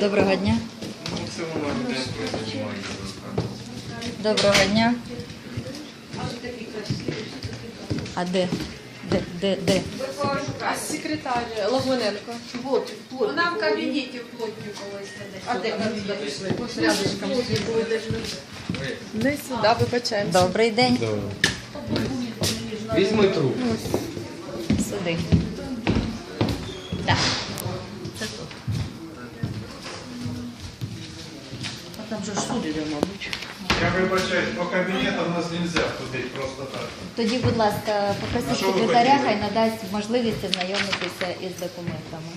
Доброго дня. Доброго дня. А де? Де? Де? Де? А секретар Логвиненко. Вот, Вона в кабінеті в плотникової сидить. А де кабінет? Рядышком. Не сюди, вибачаємося. Добрий день. Візьми труп. Сюди. Так. Це тут. А там же ж суд іде, мабуть. Я вибачаюсь, по кабінетам нас не можна ходити просто так. Тоді, будь ласка, А попросіть що ви секретаря, хотіли? хай надасть можливість ознайомитися із документами.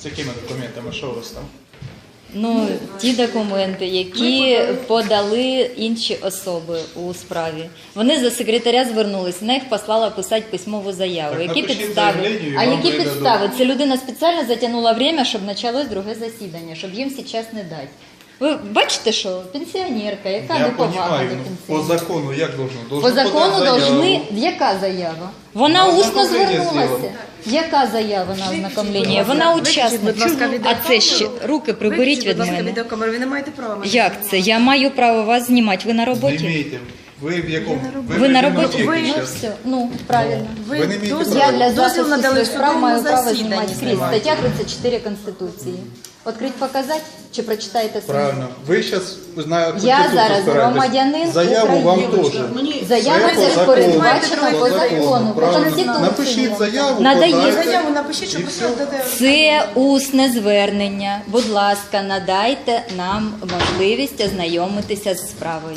З якими документами? Що у вас там? Ну, ті документи, які подали інші особи у справі. Вони за секретаря звернулись, на їх послала писати письмову заяву. Так які напишіть підстави? заявлення і А вам які видадуть. підстави? Це людина спеціально затягнула время, щоб почалось друге засідання, щоб їм зараз не дати. Ви бачите, що пенсіонерка, яка Я неповага розумію, до ну, пенсіонерів. по закону як должно? По закону заяву. должны... Яка заява? Вона На усно ознакомлення звернулася. зробимо. Яка заява на ознакомлення? Вона учасник. А це ще руки приберіть від мене. відеокамеру. Ви не маєте права. мене Як це? Я маю право вас знімати. Ви на роботі? Ви в якому? Ви на роботі? бібліотеці Ну все. Ну, правильно. Ви не вмієте дозвіл- Я для дозвіл надали своїх справ судовому маю право засіданні знімати скрізь. знімати. Стаття 34 Конституції. Відкрить показати чи прочитаєте самі? Правильно. Ви зараз знаєте, Я зараз громадянин Заяву вам України. теж. Заява Це це по передбачено закону. по закону, по Правильно. Конституції. Напишіть заяву, подайте. Заяву напишіть, І ви все. Це усне звернення. Будь ласка, надайте нам можливість ознайомитися з справою.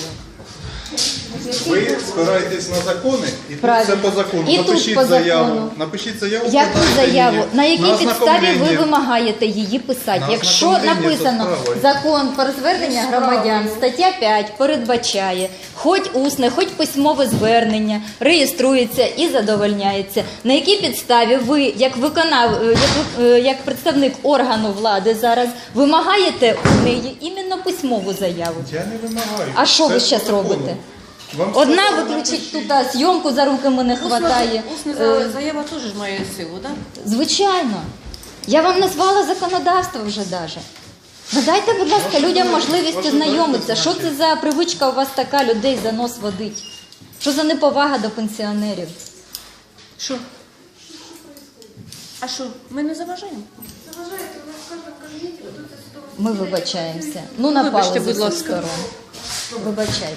Ви спираєтесь на закони, і тут Правильно. все по закону. І тут Напишіть по заяву. закону. Напишіть заяву. Яку подайте заяву? її. На якій підставі ви ознакомлення. вимагаєте її писати? На Якщо ознакомлення написано закон про звернення громадян, стаття 5 передбачає хоч усне, хоч письмове звернення, реєструється і задовольняється. На якій підставі ви, як виконав, е, як, ви- е, як представник органу влади зараз, вимагаєте у неї іменно письмову заяву? Я не вимагаю. А що ви Це зараз по закону. робите? Вам Одна виключить тут, зйомку за руки мене хватає. Усна Е, заява теж ж має силу, так? Звичайно. Я вам назвала законодавство вже даже. Надайте, будь ласка, людям можливість ваше ознайомитися. Що це за привичка у вас така людей за нос водить? Що за неповага до пенсіонерів? Що? А що, ми не заважаємо? Ми вибачаємося. Ну, напали Вибачте, з будь усіх ласка. сторон. Вибачайте.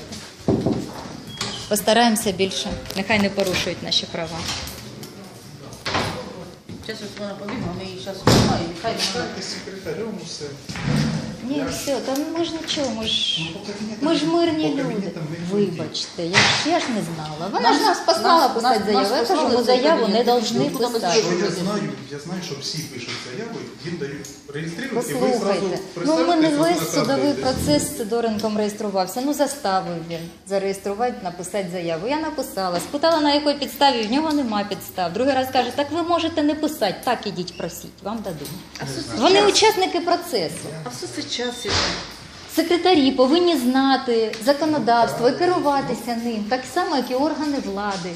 Постараємося більше. Нехай не порушують наші права. Зараз вона побігла, ми її зараз виймаємо, хай не секретарем все. Ні, все, та ми ж нічого, ми ж, Ну, ми ж мирні люди. не Вибачте, я ж, я ж не знала. Вона ж Нас- послала писати заяву. Я кажу, ми заяву не повинні Ну, писати. Що я знаю, я знаю, що всі пишуть заяву, їм дають реєструють, і ви зразу ну в мене весь судовий процес з Сидоренком реєструвався. Ну заставив він зареєструвати, написати заяву. Я написала, спитала на якій підставі, в нього нема підстав. Другий раз каже, так ви можете не писати, так ідіть просіть, вам дадуть. Вони учасники процесу. А все час іде. Секретарі повинні знати законодавство і керуватися ним, так само, як і органи влади,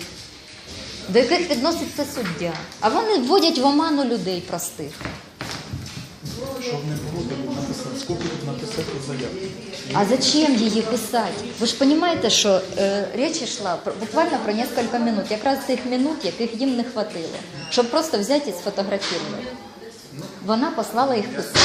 до яких відноситься суддя. А вони вводять в оману людей простих. Щоб не було, так написати, скільки тут написати заяв. А зачем її писати? Ви ж розумієте, що е, річ йшла про, буквально про кілька минут, якраз тих минут, яких їм не хватило, щоб просто взяти і сфотографувати. Вона послала їх писати.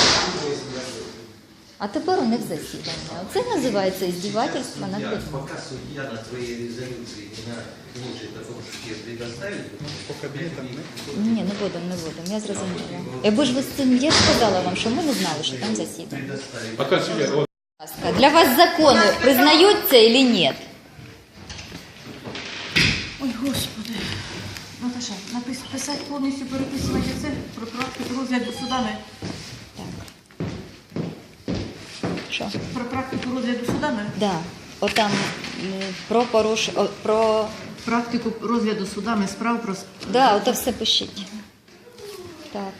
А тепер у них засідання. Це називається іздівательство над людьми. Пока судья на твоей резолюции не может о том, что тебе предоставить, По кабінетам не. Ні, не будемо, не будемо, я зрозуміла. Якби ж ви з цим я ж сказала вам, що ми не знали, що там засідання. Пока суддя, от Будь ласка, Для вас закони признаються чи ні? Ой, Господи. Наташа, напис, писати повністю переписувати це про практику розгляду судами. Що? Про практику розгляду судами. Да. Отам про поруш... о, про Практику розгляду судами справ про Да, ото все пишіть. Так.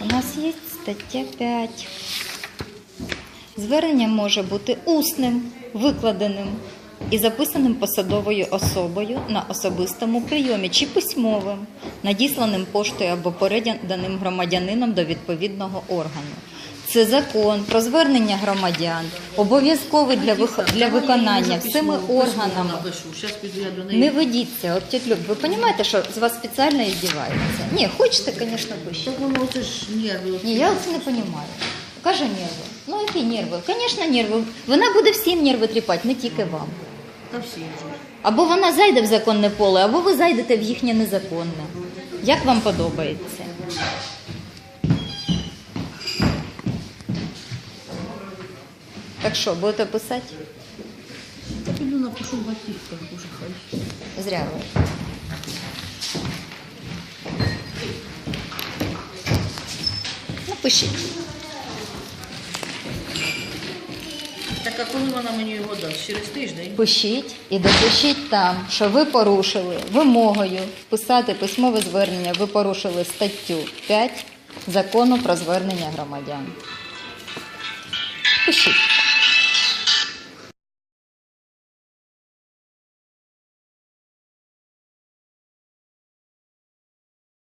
У нас є стаття 5. Звернення може бути усним, викладеним і записаним посадовою особою на особистому прийомі чи письмовим, надісланим поштою або переданим громадянином до відповідного органу. Це закон про звернення громадян, обов'язковий для, вих- для виконання всіми органами. Не ведіться, от ви розумієте, що з вас спеціально іздіваються? Ні, хочете, звісно, пишіть. Ні, я це не розумію. Каже нерви. Ну які нерви? Звісно, нерви. Вона буде всім нерви тріпати, не тільки вам. Та всі вже. Або вона зайде в законне поле, або ви зайдете в їхнє незаконне. Як вам подобається? Так що, будете писати? Я піду напишу в батьківках, боже хай. Зря ви. Напишіть. Так а коли вона мені його дасть? Через тиждень? Пишіть і допишіть там, що ви порушили вимогою вписати письмове звернення, ви порушили статтю 5 закону про звернення громадян. Пишіть.